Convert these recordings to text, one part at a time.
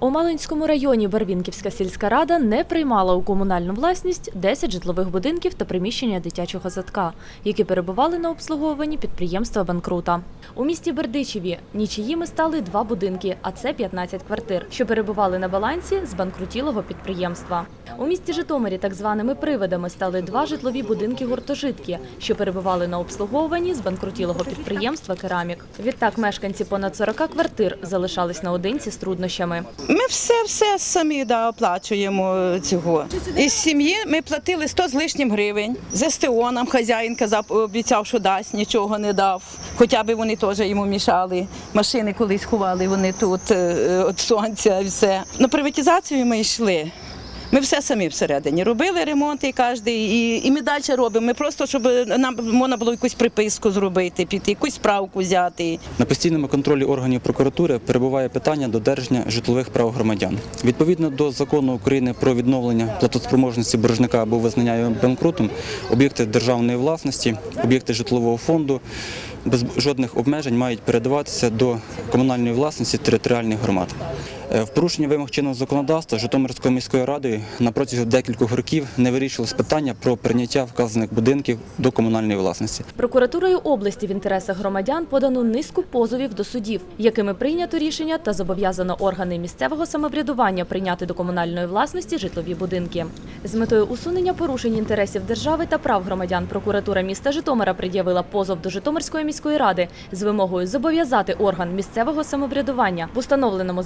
У Малинському районі Барвінківська сільська рада не приймала у комунальну власність 10 житлових будинків та приміщення дитячого садка, які перебували на обслуговуванні підприємства банкрута. У місті Бердичеві нічиїми стали два будинки, а це 15 квартир, що перебували на балансі збанкрутілого підприємства. У місті Житомирі так званими привидами стали два житлові будинки гуртожитки, що перебували на обслуговуванні збанкрутілого підприємства Керамік. Відтак мешканці понад 40 квартир залишались наодинці з труднощами. Ми все все самі да, оплачуємо цього. Із сім'ї ми платили 100 з лишнім гривень. З СТО нам хазяїн казав, обіцяв, що дасть, нічого не дав. Хоча б вони теж йому мішали. Машини колись ховали вони тут е, від сонця і все. На приватизацію ми йшли. Ми все самі всередині робили ремонти кожен, і, і ми далі робимо. Ми просто, щоб нам можна було якусь приписку зробити, піти, якусь справку взяти. На постійному контролі органів прокуратури перебуває питання додержання житлових прав громадян. Відповідно до закону України про відновлення платоспроможності боржника або визнання його банкрутом, об'єкти державної власності, об'єкти житлового фонду без жодних обмежень мають передаватися до комунальної власності територіальних громад. Е, В порушення вимог чинного законодавства Житомирською міською радою на протязі декількох років не вирішилось питання про прийняття вказаних будинків до комунальної власності. Прокуратурою області в інтересах громадян подано низку позовів до судів, якими прийнято рішення та зобов'язано органи місцевого самоврядування прийняти до комунальної власності житлові будинки. З метою усунення порушень інтересів держави та прав громадян прокуратура міста Житомира пред'явила позов до Житомирської міської ради з вимогою зобов'язати орган місцевого самоврядування в установленому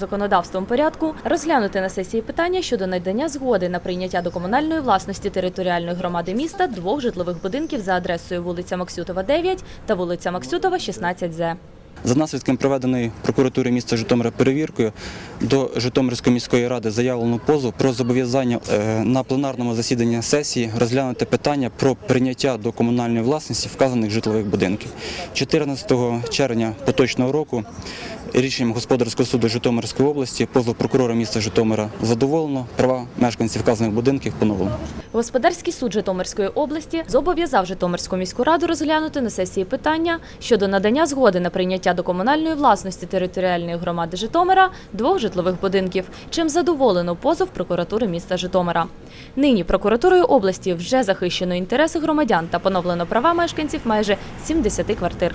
законодавством порядку розглянути на сесії питання щодо надання згоди на прийняття до комунальної власності територіальної громади міста двох житлових будинків за адресою вулиця Максютова, 9 та вулиця Максютова, 16З. За наслідком проведеної прокуратури міста Житомира перевіркою до Житомирської міської ради заявлено позов про зобов'язання е, на пленарному засіданні сесії розглянути питання про прийняття до комунальної власності вказаних житлових будинків. 14 червня поточного року рішенням господарського суду Житомирської області позов прокурора міста Житомира задоволено, права мешканців вказаних будинків поновлено. Господарський суд Житомирської області зобов'язав Житомирську міську раду розглянути на сесії питання щодо надання згоди на прийняття до комунальної власності територіальної громади Житомира двох житлових будинків, чим задоволено позов прокуратури міста Житомира. Нині прокуратурою області вже захищено інтереси громадян та поновлено права мешканців майже 70 квартир.